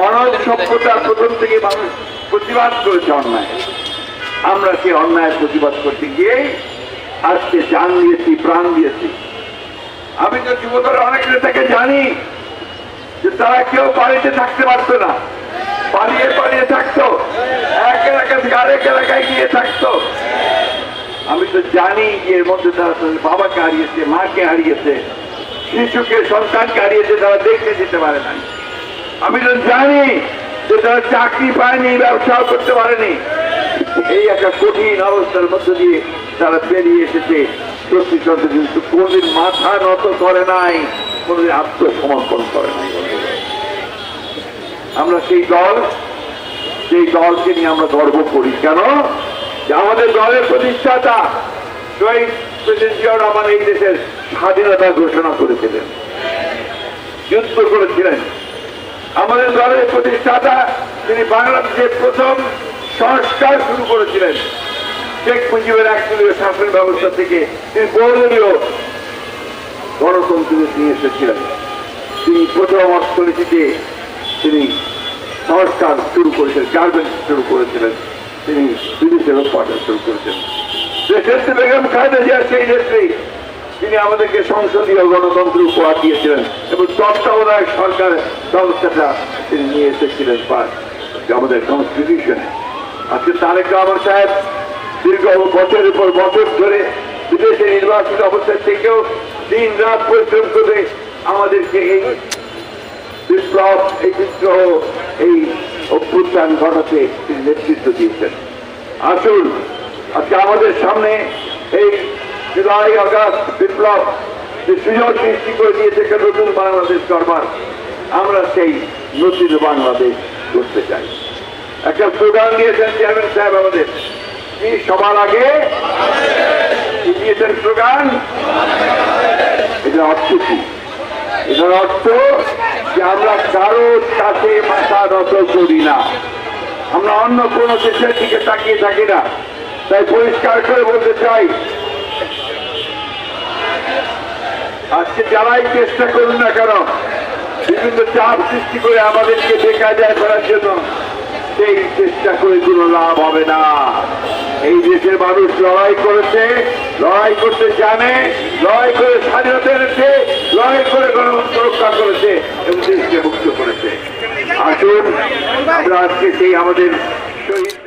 মানব সভ্যতার প্রথম থেকে মানুষ প্রতিবাদ করেছে অন্যায়। আমরা সেই অন্যায় প্রতিবাদ করতে গিয়ে আজকে জান দিয়েছি, প্রাণ দিয়েছি। আমি তো যুবদল অনেক নেতাকে জানি যে তারা কেউ বাড়িতে থাকতে পারতো না। পালিয়ে পালিয়ে থাকতো। এক এলাকা থেকে আরেক এলাকায় গিয়ে থাকতো। আমি তো জানি যে এর মধ্যে তারা তাদের বাবাকে হারিয়েছে, মাকে হারিয়েছে, শিশুকে, সন্তানকে হারিয়েছে, তারা দেখতে যেতে পারে না আমি তো জানি যে তারা চাকরি পায়নি, ব্যবসাও করতে পারেনি। এই একটা কঠিন অবস্থার মধ্যে দিয়ে তারা বেরিয়ে এসেছে। সত্যি কোনদিন মাথা নত করে নাই, কোনদিন আত্মসমর্পণ করে নাই। আমরা সেই দল, সেই দলকে নিয়ে আমরা গর্ব করি। কেন? যে আমাদের দলের প্রতিষ্ঠাতা শহীদ প্রেসিডেন্ট জিয়াউর রহমান এই দেশের স্বাধীনতা ঘোষণা করেছিলেন। যুদ্ধ করেছিলেন। আমাদের দলের প্রতিষ্ঠাতা তিনি বাংলাদেশের প্রথম সংস্কার শুরু করেছিলেন, শেখ মুজিবের একদলীয় শাসন ব্যবস্থা থেকে তিনি বহুদলীয় গণতন্ত্র নিয়ে এসেছিলেন। তিনি প্রথম অর্থনীতিতে তিনি সংস্কার শুরু করেছিলেন, গার্মেন্টস শুরু করেছিলেন, তিনি বিদেশে লোক পাঠানো শুরু করেছেন দেশের বেগম খালেদা জিয়া সেই নেত্রী তিনি আমাদেরকে সংসদীয় গণতন্ত্র উপহার দিয়েছিলেন এবং তত্ত্বাবধায়ক সরকার ব্যবস্থাটা তিনি নিয়ে এসেছিলেন আমাদের কনস্টিটিউশনে আজকে তারেক রহমান সাহেব দীর্ঘ বছরের পর বছর ধরে বিদেশে নির্বাচিত অবস্থা থেকেও দিন রাত পরিশ্রম করে আমাদেরকে এই বিপ্লব, এই বিদ্রোহ, এই অভ্যুত্থান ঘটাতে তিনি নেতৃত্ব দিয়েছেন। আসুন, আজকে আমাদের সামনে এই জুলাই, আগস্ট, বিপ্লব, যে সুযোগ সৃষ্টি করে দিয়েছে একটা নতুন বাংলাদেশ গড়বার, আমরা সেই নতুন বাংলাদেশ করতে চাই। একটা স্লোগান দিয়েছেন চেয়ারম্যান সাহেব আমাদের, কি সবার আগে? দিয়েছেন স্লোগান এটা অর্থ কি? এটার অর্থ যে আমরা কারোর কাছে মাথা নত করি না। আমরা অন্য কোনো দেশের দিকে তাকিয়ে থাকি না। তাই পরিষ্কার করে বলতে চাই আজকে যারাই চেষ্টা করুন না কেন, বিভিন্ন চাপ সৃষ্টি করে আমাদেরকে দেখা যায় করার জন্য সেই চেষ্টা করে কোনো লাভ হবে না। এই দেশের মানুষ লড়াই করেছে, লড়াই করতে জানে, লড়াই করে স্বাধীনতা এনেছে, লড়াই করে গণতন্ত্র রক্ষা করেছে এবং দেশকে মুক্ত করেছে। আসুন, আমরা আজকে সেই আমাদের শহীদ